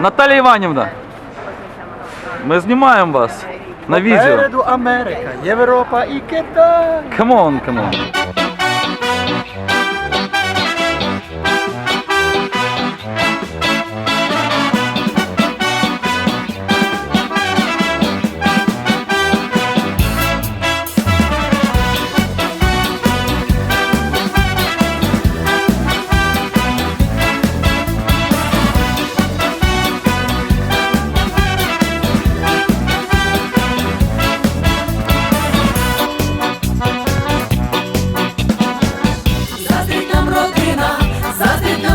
Наталя Іванівна, ми знімаємо вас на відео. Попереду Америка, Європа і Китай. Камон, камон. Заздрить нам Родина, заздрить